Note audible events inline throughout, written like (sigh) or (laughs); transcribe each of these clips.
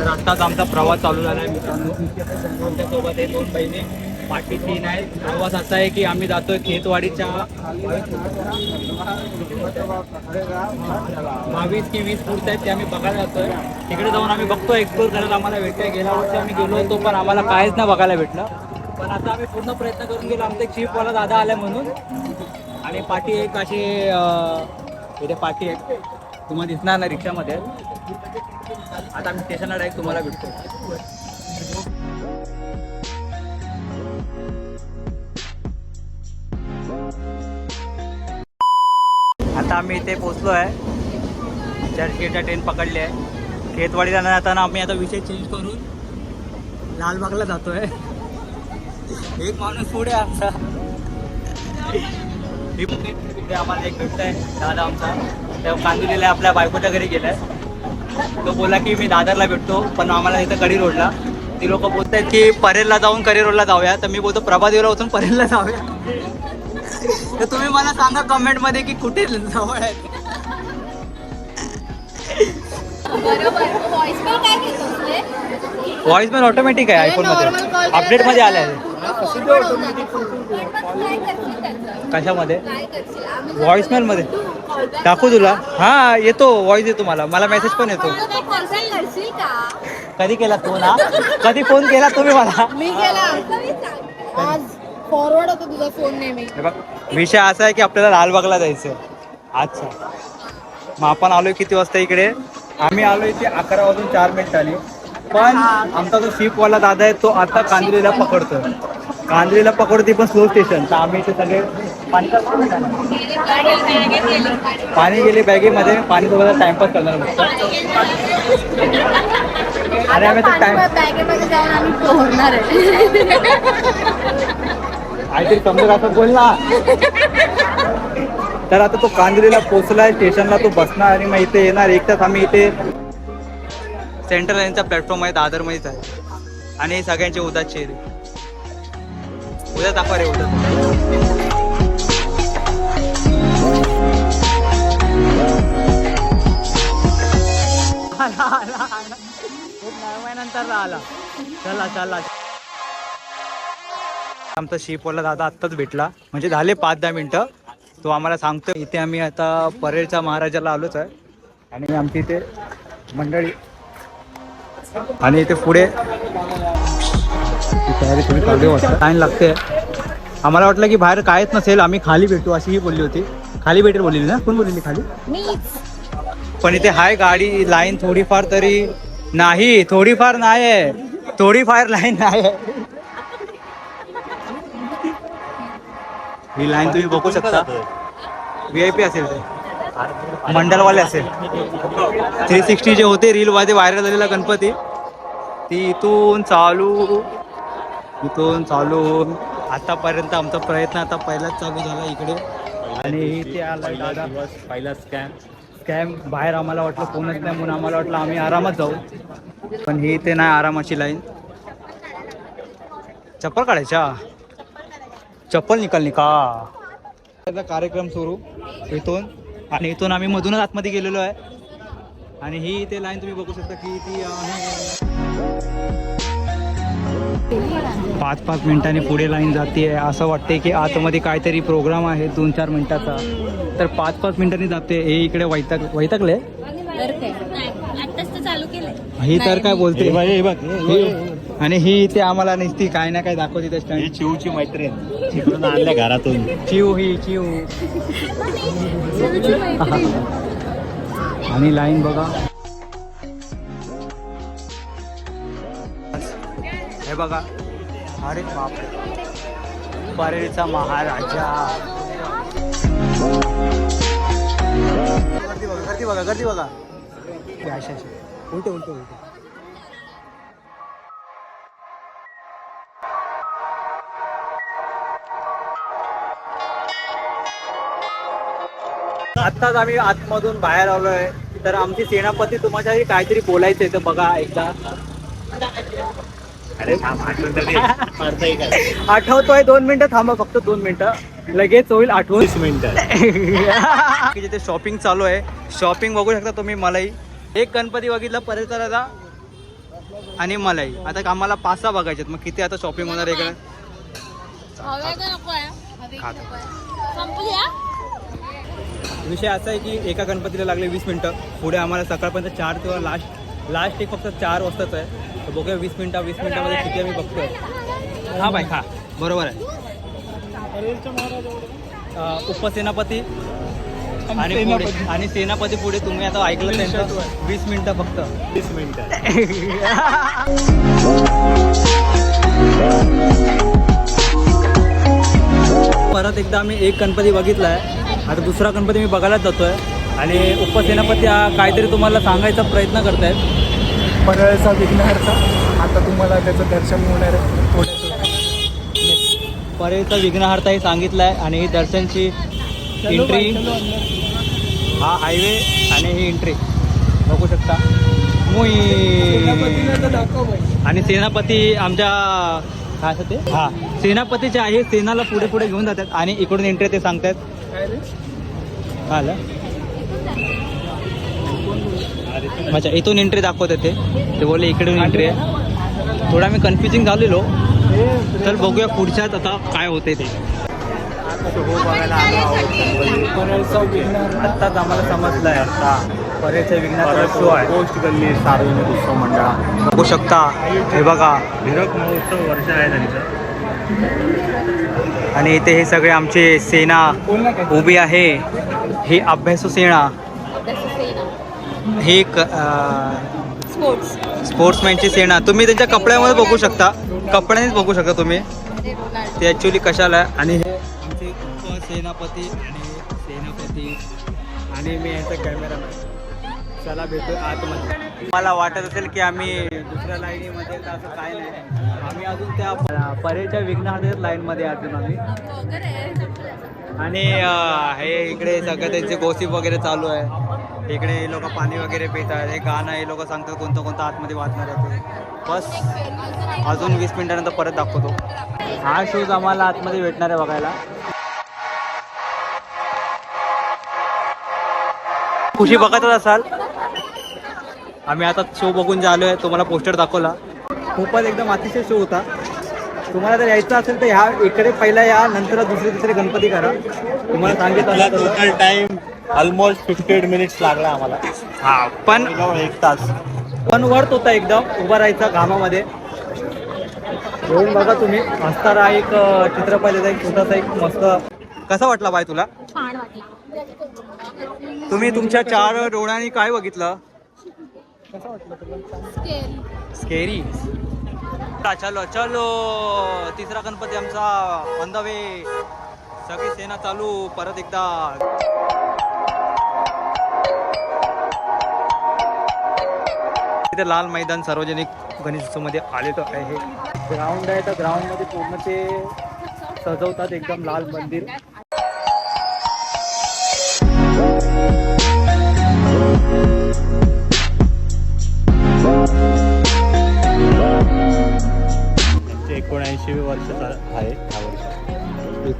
तर आत्ताच आमचा प्रवास चालू झाला आहे मित्रांनो. आमच्यासोबत हे दोन बहिणी पाठी तीन आहेत. प्रवास असा आहे की आम्ही जातोय खेतवाडीच्या बावीस की वीस फूट आहेत ते आम्ही बघायला जातोय. तिकडे जाऊन आम्ही बघतो एक्सप्लोर करायला आम्हाला भेटतंय. गेल्या वर्षी आम्ही गेलो होतो पण आम्हाला काहीच नाही बघायला भेटलं. पण आता आम्ही पूर्ण प्रयत्न करून गेलो आमचे चीफवाला दादा आलाय म्हणून. आणि पाठी एक अशी इथे पाठी एक तुम्हाला दिसणार ना रिक्षामध्ये. आता आम्ही स्टेशनला डायरेक्ट तुम्हाला भेटतो. आता आम्ही इथे पोचलो आहे. चर्चगेटच्या ट्रेन पकडली आहे. खेतवाडीला जाणार जाताना आम्ही आता विषय चेंज करून लालबागला जातोय. एक माणूस पुढे आमचा. आम्हाला एक भेटत आहे दादा आमचा. तेव्हा कांदिवलीला आपल्या बायकोच्या घरी गेलाय. तो बोला की मी दादरला भेटतो पण आम्हाला इथं कडी रोडला. ती लोक बोलत आहेत की परेलला जाऊन करी रोडला जाऊया. तर मी बोलतो प्रभादेवला उतरून परेलला जाऊया. तर तुम्ही मला सांगा कमेंटमध्ये की कुठे जवळ आहे. बरोबर. व्हॉइस मेल ऑटोमॅटिक आहे आयफोनमध्ये. अपडेटमध्ये आलाय. कशामध्ये? व्हॉइस मेल मध्ये टाकू तुला. हा येतो. व्हॉइस येतो मला. मला मेसेज पण येतो. कधी केला फोन हा कधी फोन केला तुम्ही मला? मी केला. आज फॉरवर्ड होतो तुझा फोन नेहमी. बघ विषय असा आहे की आपल्याला लालबागला जायचं अच्छा. मग आपण आलोय किती वाजता इकडे? आम्ही आलो इथे अकरा वाजून चार मिनिटांनी. पण आमचा जो शिपवाला दादा आहे तो आता कांदिवलीला पकडतो कांदिवलीला पकडते पण स्लो स्टेशन तर आम्ही इथे सगळे पाणी पाणी गेले बॅगेमध्ये पाणी सोबत टाइमपास करणार. अरे आम्ही आता टाइम बॅगेमध्ये जाऊन आम्ही पोहणार आहे. असं बोल ना. तर आता तो कांदिवलीला पोचलाय स्टेशनला तो बसणार आणि मग इथे येणार. एक तास आम्ही इथे सेंट्रल लाईनचा प्लॅटफॉर्म आहे दादरमध्येच आहे. आणि सगळ्यांचे उद्या चेहरे. उद्या दाखवा रे उद्या आला, आला, नंतर चला चला आमचा शिपवाला दादा आत्ताच भेटला. म्हणजे झाले पाच दहा मिनटं. तो आम्हाला सांगतो इथे आम्ही आता परेडच्या महाराजाला आलोच आहे. आणि आमची इथे मंडळी आणि इथे पुढे तयारी चालू आहे वाटतं. लाईन लागते आम्हाला वाटलं की बाहेर कायच नसेल आम्ही खाली भेटू अशी ही बोलली होती. खाली भेटेल बोलली ना? कोण बोललेली खाली? पण इथे हाय गाडी लाईन थोडीफार तरी नाही थोडीफार नाही आहे थोडीफार लाईन नाही आहे ही लाईन तुम्ही बघू शकता. व्ही आय पी असेल ते. मंडलवाले असेल. थ्री सिक्स्टी जे होते रील मध्ये व्हायरल झालेला गणपती. ती इथून चालू इथून चालू. होऊन आतापर्यंत आमचा प्रयत्न आता पहिलाच चालू झाला इकडे. आणि इथे आला दादा. पहिला स्कॅम स्कॅम बाहेर आम्हाला वाटलं कोणच नाही म्हणून आम्हाला वाटलं आम्ही आरामात जाऊ. पण ही ते नाही आरामाची लाईन चप्पल काढायच्या. चप्पल निकाल निका त्याचा कार्यक्रम सुरू. इथून आणि इथून आम्ही मधूनच आतमध्ये गेलेलो आहे. आणि ही ते लाईन तुम्ही बघू शकता की ती आहे पाच पाच मिनिटांनी पुढे लाईन जाते असं वाटते की आतमध्ये काहीतरी प्रोग्राम आहे दोन चार मिनिटाचा. तर पाच पाच मिनिटांनी जाते. हे इकडे वैताग वैतागले? तर काय आत्ताच तर चालू केलंय. ही तर काय बोलते? हे बघ ही- आणि ही ते आम्हाला नुसती काय ना काय दाखवते ही चिवची मैत्रीण तिकडून आणल्या घरातून. चिव ही चिव आणि लाईन बघा. हे बघा. अरे बापरे. परेलचा महाराजा. गर्दी बघा गर्दी बघा गर्दी बघा. उलटे उलटे उलटे. आत्ताच आम्ही आतमधून बाहेर आलोय. तर आमची सेनापती तुम्हाला काहीतरी बोलायचंय तर बघा एकदा. अरे? आठवतोय दोन मिनिटं थांबा फक्त दोन मिनिटं. लगेच होईल आठवण वीस मिनिटं. (laughs) की जिथे शॉपिंग चालू आहे. शॉपिंग बघू शकता तुम्ही मलाही एक गणपती बघितला परत दादा आणि मलाई. आता आम्हाला पाच सहा बघायचे मग किती आता शॉपिंग होणार आहे इकडे? विषय असा आहे की एका गणपतीला लागले वीस मिनटं. पुढे आम्हाला सकाळपर्यंत चार किंवा लास्ट लास्ट एक फक्त चार वाजताच आहे. तर बघूया वीस मिनटं वीस मिनटामध्ये किती आम्ही बघतोय. हा बाय हा. बरोबर आहे. उपसेनापती आणि पुढे आणि सेनापती पुढे तुम्ही आता ऐकलं त्यांचं वीस मिनिटं फक्त. तीस मिनिटं. परत एकदा आम्ही एक गणपती बघितला आहे आता दुसरा गणपती मी बघायलाच जातोय. आणि उपसेनापती हा काहीतरी तुम्हाला सांगायचा प्रयत्न करतायत. परळचा विघ्नहर्ता आता तुम्हाला त्याचं दर्शन होणार आहे. परेचा विघ्नहर्ता हे सांगितलं आहे आणि ही दर्शनची एंट्री हा हायवे आणि ही एंट्री बघू शकता. आणि सेनापती आमच्या काय असं ते? हा. सेनापतीचे आहे सेनाला पुढे पुढे घेऊन जातात आणि इकडून एंट्री ते सांगतात आलं. अच्छा इथून एंट्री दाखवत ते. ते बोलले इकडून एंट्री आहे. थोडा मी कन्फ्युजिंग झालेलो. चल बघूया पुढच्यात आता काय होते ते. आत्ताच आम्हाला समजलं आहे आता परेच्या विघ्नाचा शो आहे. गोष्ट गल्ली सार्वजनिक उत्सव मंडळा बघू शकता. हे बघा. हिरक महोत्सव वर्ष आहे त्यांचं. आणि इथे हे सगळे आमचे सेना उभी आहे. ही अभ्यासू सेना. ही स्पोर्ट्समॅनची सेना. तुम्ही त्यांच्या कपड्यामध्ये बघू शकता. कपड्यानेच बघू शकता तुम्ही. ते ॲक्च्युली कशाला आणि हे आमचे उपसेनापती आणि सेनापती. आणि मी यांचा कॅमेरामॅन चला भेटू आतमध्ये. मला वाटत असेल की आम्ही दुसऱ्या लाईनीमध्ये तर असं काय नाही. आम्ही अजून त्या परेच्या विघ्नहर्त्याच्याच लाईनमध्ये अजून आम्ही. आणि हे इकडे सगळं त्यांचे गोसिप वगैरे चालू आहे. इकडे हे लोक पाणी वगैरे पितात आहेत. हे गाणं हे लोक सांगतात कोणतं कोणतं आतमध्ये वाचणार आहे ते. बस अजून वीस मिनिटानंतर परत दाखवतो. हा शूज आम्हाला आतमध्ये भेटणार आहे बघायला. खुशी बघतच असाल? आम्ही आता शो बघून जे आलो आहे तुम्हाला पोस्टर दाखवला. खूपच एकदम अतिशय शो होता. तुम्हाला जर यायचं असेल तर ह्या इकडे पहिला या नंतर दुसरे दुसरे गणपती करा. तुम्हाला सांगितलं total time almost fifty eight minutes लागला आम्हाला. हा पण एक तास. पण वर्थ होता एकदम उभा राहायचा घामामध्ये येऊन बघा तुम्ही. असताना एक चित्रपटाचा एक छोटासा एक मस्त. कसा वाटला बाय तुला? छान वाटला. तुम्ही तुमच्या चार डोळ्यांनी काय बघितलं? स्केरी स्केरी चलो चलो. तिसरा गणपती आमचा. ऑन द वे सगळी सेना चालू. परत एकदा. इथे लाल मैदान सार्वजनिक गणेशोत्सवमध्ये तर आहे. ग्राउंड आहे तर ग्राउंडमध्ये पूर्ण ते सजवतात एकदम लाल मंदिर.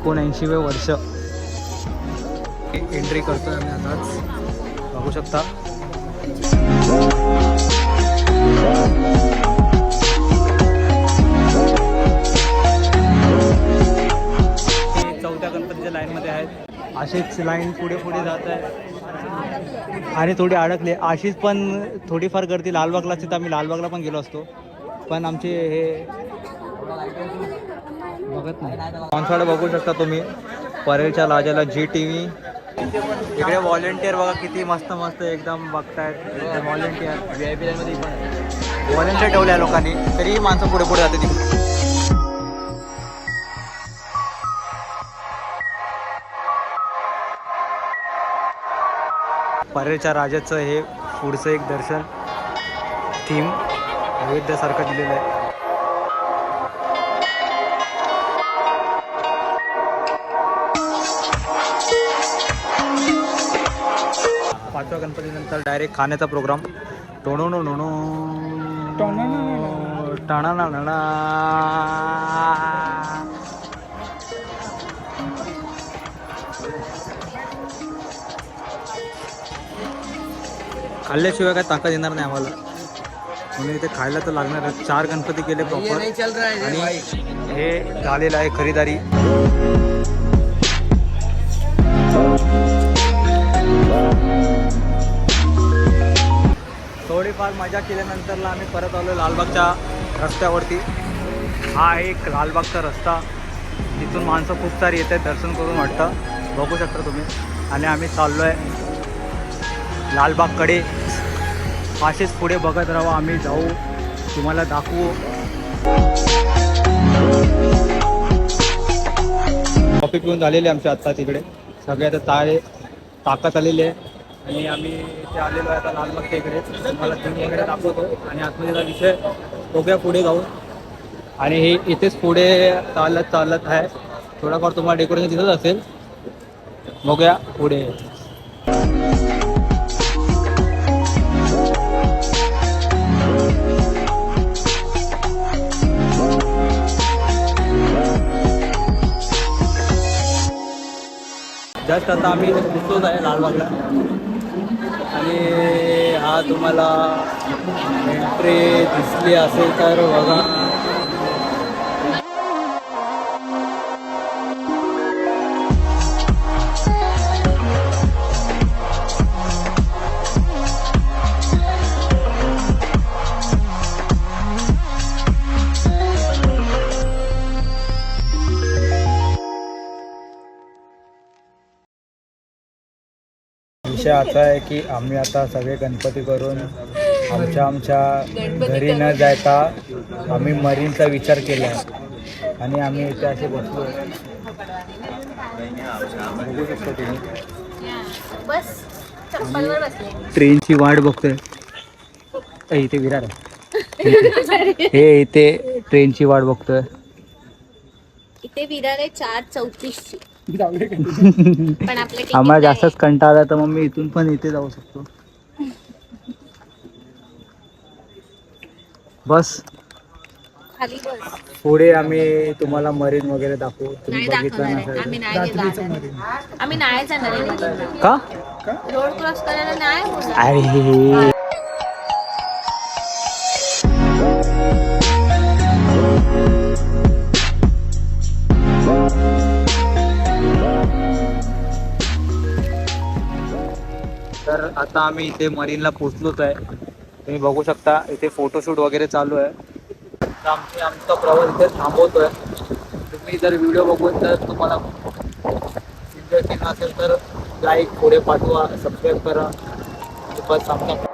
एकोणऐंशीवे वर्ष. एंट्री करतोय आम्ही आताच. बघू शकता. चौथ्या गणपतीच्या लाईनमध्ये आहेत. अशीच लाईन पुढे पुढे जात आहे. आणि थोडी अडकले. अशीच पण थोडीफार गर्दी. लालबागला असते आम्ही लालबागला पण गेलो असतो. पण आमचे हे बघत नाही कॉन्सर्ट बघू शकता तुम्ही. परेलच्या लाजाला जी टी व्ही इकडे व्हॉलेंटियर बघा किती मस्त मस्त एकदम बघतायत. व्हॉलेंटियर व्ही आय पी मध्ये व्हॉलेंटियर ठेवल्या लोकांनी. तरीही माणसं पुढे पुढे जाते तिकडे परेलच्या राजाचं हे पुढचं एक दर्शन थीम सारखं दिलेलं आहे. पाचव्या गणपतीनंतर डायरेक्ट खाण्याचा प्रोग्राम टोणो नो नो टाणा खाल्ल्याशिवाय काय ताकद येणार नाही आम्हाला. म्हणून इथे खायला तर लागणार. चार गणपती केले प्रॉपर आणि हे झालेलं आहे खरीदारी. थोडीफार मजा केल्यानंतरला आम्ही परत आलो लालबागच्या रस्त्यावरती. हा एक लालबागचा रस्ता. तिथून माणसं खूप सारी येत आहेत दर्शन करून वाटतं. बघू शकता तुम्ही. आणि आम्ही चाललो आहे लालबागकडे. असेच पुढे बघत राहू आम्ही जाऊ. तुम्हाला दाखवू. कॉफी पिऊन झालेली आहे आमच्या आत्ता तिकडे. सगळे आता ताळे ताकद आलेली आहे. आणि आम्ही इथे आलेलो आहे आता लालबागच्या इकडे तुम्हाला तुम्ही वगैरे दाखवतो. आणि आतमध्ये विषय बघूया पुढे जाऊन. आणि हे इथेच पुढे चालत चालत आहे. थोडाफार तुम्हाला डेकोरेशन दिसत असेल. बघूया पुढे. जस्ट आता आम्ही इथे आहे लालबागला. आणि हा तुम्हाला एंट्री दिसली असेल तर बघा. विषय असा आहे की आम्ही आता सगळे गणपती करून आमच्या आमच्या घरी न जाता आम्ही मरीनचा विचार केला. आहे आणि आम्ही इथे असे बसलो. बघू शकता तुम्ही. ट्रेनची वाट बघतोय. इथे विरार आहे. हे इथे ट्रेनची वाट बघतोय. इथे विरार आहे चार चौतीसची. (laughs) पण आपले आम्हाला जास्तच कंटाळा आला तर मग मी इथून पण इथे जाऊ शकतो. बस. खाली बस. पुढे आम्ही तुम्हाला मरीन वगैरे दाखवू. तुम्ही नाही बघितलं दाखवणार आहे. आम्ही नसेल नाही जाणार. आम्ही नाही जाणार आहे. नदीला. का? रोड क्रॉस करायला नाही. अरे. आता आम्ही इथे मरीनला पोचलोच आहे. तुम्ही बघू शकता इथे फोटोशूट वगैरे चालू आहे. तर आमची आमचा प्रवास इथे थांबवतोय. तुम्ही जर व्हिडिओ बघून जर तुम्हाला इंटरेस्टिंग असेल तर लाईक पुढे पाठवा सबस्क्राईब करा. बस आमचा